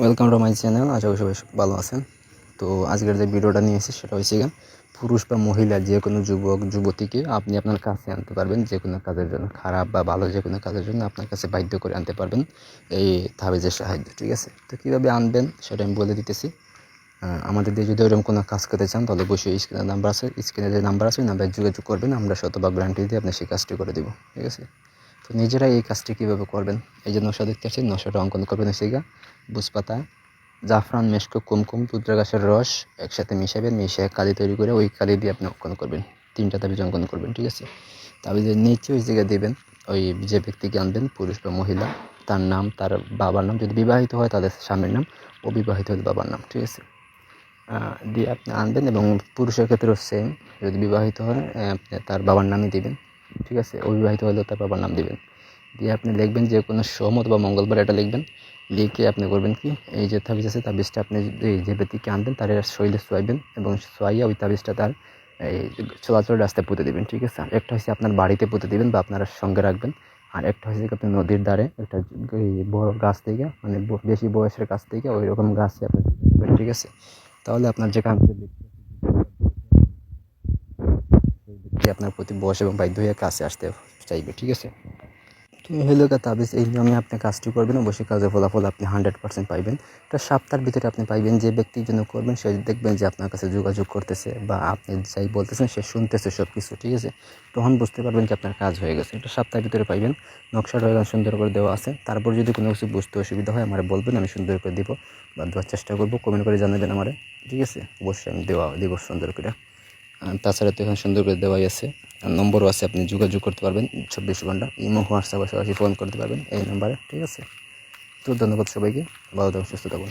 Welcome to my channel আশা করি সবাই ভালো আছেন। তো আজকের যে ভিডিওটা নিয়ে এসেছি সেটা হচ্ছে গিয়ে পুরুষ বা মহিলা যে কোনো যুবক, যুবতীকে আপনি আপনার কাছে আনতে পারবেন, যে কোনো কাজের জন্য। খারাপ বা ভালো যে কোনো কাজের জন্য আপনার কাছে বাধ্য করে আনতে পারবেন। এই তাবিজের সাহায্য, ঠিক আছে? তো কীভাবে আনবেন সেটা আমি বলে দিতেছি। আমাদের দিয়ে যদি ওরকম কোনো কাজ করতে চান, তাহলে অবশ্যই স্ক্রিনের নাম্বার আছে। স্ক্রিনে যে নাম্বার আছে, ওই নাম্বারে যোগাযোগ করবেন। আমরা শতভাগ গ্যারান্টি দিয়ে আপনি সেই কাজটি করে দেবো। ঠিক আছে? তো নিজেরা এই কাজটি কীভাবে করবেন? এই যে নশা দেখতে পাচ্ছেন, নশাটা অঙ্কন করবেন হচ্ছে গা বুঝপাতা জাফরান, মেশকো, কুমকুম পুত্রা গাছের রস একসাথে মিশাবেন, মিশিয়ে কালি তৈরি করে ওই কালি দিয়ে আপনি অঙ্কন করবেন। তিনটা তাবিজ অঙ্কন করবেন, ঠিক আছে? তাবিজের নিচে ওই জায়গায় দেবেন, ওই যে ব্যক্তিকে আনবেন, পুরুষ বা মহিলা, তার নাম, তার বাবার নাম, যদি বিবাহিত হয় তাদের স্বামীর নাম, অবিবাহিত হলে বাবার নাম, ঠিক আছে? দিয়ে আপনি আনবেন এবং পুরুষের ক্ষেত্রেও সেম যদি বিবাহিত হয় তার বাবার নামই দিবেন। ঠিক আছে? অবিবাহিত হলেও তার বাবার নাম দিবেন। দিয়ে আপনি লিখবেন যে কোনো সোম অথবা মঙ্গলবার এটা লিখবেন। লিখে আপনি করবেন কি? এই যে তাবিজ আছে, তাবিজটা আপনি যে ব্যক্তিকে আনবেন, তার শরীরে সোয়াইবেন এবং সোয়াইয়া ওই তাবিজটা তার এই চলাচল রাস্তায় পুঁতে দেবেন, ঠিক আছে? একটা হচ্ছে আপনার বাড়িতে পুঁতে দেবেন বা আপনারা সঙ্গে রাখবেন। আর একটা হচ্ছে আপনি নদীর ধারে একটা বড় গাছ থেকে মানে বেশি বয়সের গাছ থেকে ওই রকম গাছে আপনি ঠিক আছে? তাহলে আপনার যে থেকে আপনার প্রতি বয়স এবং বাধ্য হয়ে কাছে আসতে চাইবে, ঠিক আছে? তো হলো তাবিজ এই নিয়মে আপনি কাজটি করবেন, অবশ্যই কাজের ফলাফল আপনি হান্ড্রেড পার্সেন্ট পাইবেন। এটা সপ্তাহের ভিতরে আপনি পাইবেন যে ব্যক্তির জন্য করবেন, সে দেখবেন যে আপনার কাছে যোগাযোগ করতেছে বা আপনি যাই বলতেছেন, সে শুনতেছে সব কিছু ঠিক আছে? তখন বুঝতে পারবেন যে আপনার কাজ হয়ে গেছে। এটা সপ্তাহের ভিতরে পাইবেন নকশাটা এখানে সুন্দর করে দেওয়া আছে। তারপর যদি কোনো কিছু বুঝতে অসুবিধা হয়, আমার বলবেন, আমি সুন্দর করে দিব বা দেওয়ার চেষ্টা করব কমেন্ট করে জানাবেন আমার, ঠিক আছে? অবশ্যই আমি দেওয়া, দিব সুন্দর করে। তাছাড়া তো এখানে সুন্দর করে দেওয়াই আছে। নম্বরও আছে, আপনি যোগাযোগ করতে পারবেন। চব্বিশ ঘণ্টা, ইমো, হোয়াটসঅ্যাপে সরাসরি ফোন করতে পারবেন এই নাম্বারে, ঠিক আছে? তো ধন্যবাদ সবাইকে, ভালো থাকুন, সুস্থ থাকুন।